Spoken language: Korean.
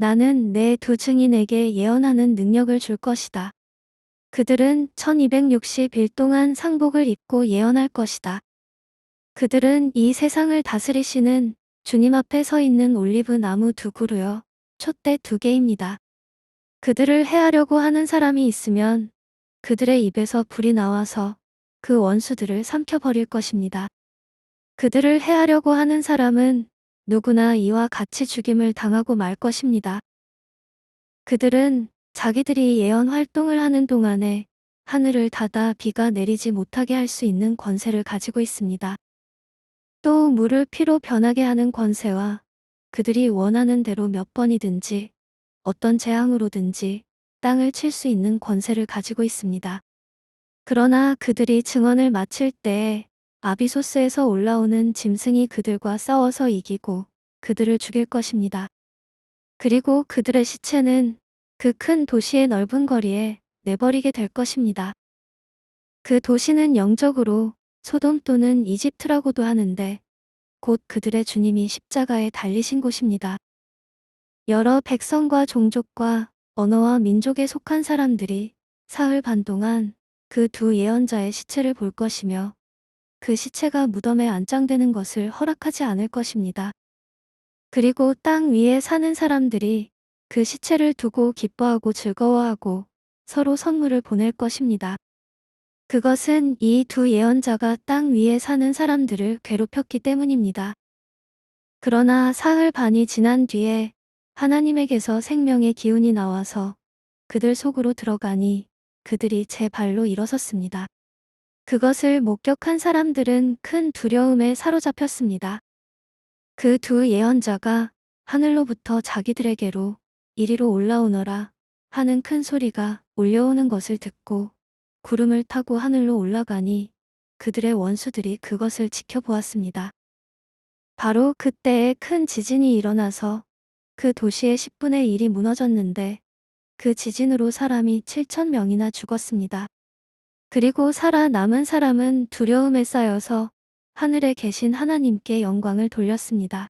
나는 내 두 증인에게 예언하는 능력을 줄 것이다. 그들은 1260일 동안 상복을 입고 예언할 것이다. 그들은 이 세상을 다스리시는 주님 앞에 서 있는 올리브 나무 두 그루여 촛대 두 개입니다. 그들을 해하려고 하는 사람이 있으면 그들의 입에서 불이 나와서 그 원수들을 삼켜버릴 것입니다. 그들을 해하려고 하는 사람은 누구나 이와 같이 죽임을 당하고 말 것입니다. 그들은 자기들이 예언 활동을 하는 동안에 하늘을 닫아 비가 내리지 못하게 할 수 있는 권세를 가지고 있습니다. 또 물을 피로 변하게 하는 권세와 그들이 원하는 대로 몇 번이든지 어떤 재앙으로든지 땅을 칠 수 있는 권세를 가지고 있습니다. 그러나 그들이 증언을 마칠 때에 아비소스에서 올라오는 짐승이 그들과 싸워서 이기고 그들을 죽일 것입니다. 그리고 그들의 시체는 그 큰 도시의 넓은 거리에 내버리게 될 것입니다. 그 도시는 영적으로 소돔 또는 이집트라고도 하는데 곧 그들의 주님이 십자가에 달리신 곳입니다. 여러 백성과 종족과 언어와 민족에 속한 사람들이 사흘 반 동안 그 두 예언자의 시체를 볼 것이며 그 시체가 무덤에 안장되는 것을 허락하지 않을 것입니다. 그리고 땅 위에 사는 사람들이 그 시체를 두고 기뻐하고 즐거워하고 서로 선물을 보낼 것입니다. 그것은 이 두 예언자가 땅 위에 사는 사람들을 괴롭혔기 때문입니다. 그러나 사흘 반이 지난 뒤에 하나님에게서 생명의 기운이 나와서 그들 속으로 들어가니 그들이 제 발로 일어섰습니다. 그것을 목격한 사람들은 큰 두려움에 사로잡혔습니다. 그 두 예언자가 하늘로부터 자기들에게로 이리로 올라오너라 하는 큰 소리가 울려오는 것을 듣고 구름을 타고 하늘로 올라가니 그들의 원수들이 그것을 지켜보았습니다. 바로 그때에 큰 지진이 일어나서 그 도시의 10분의 1이 무너졌는데 그 지진으로 사람이 7천 명이나 죽었습니다. 그리고 살아남은 사람은 두려움에 쌓여서 하늘에 계신 하나님께 영광을 돌렸습니다.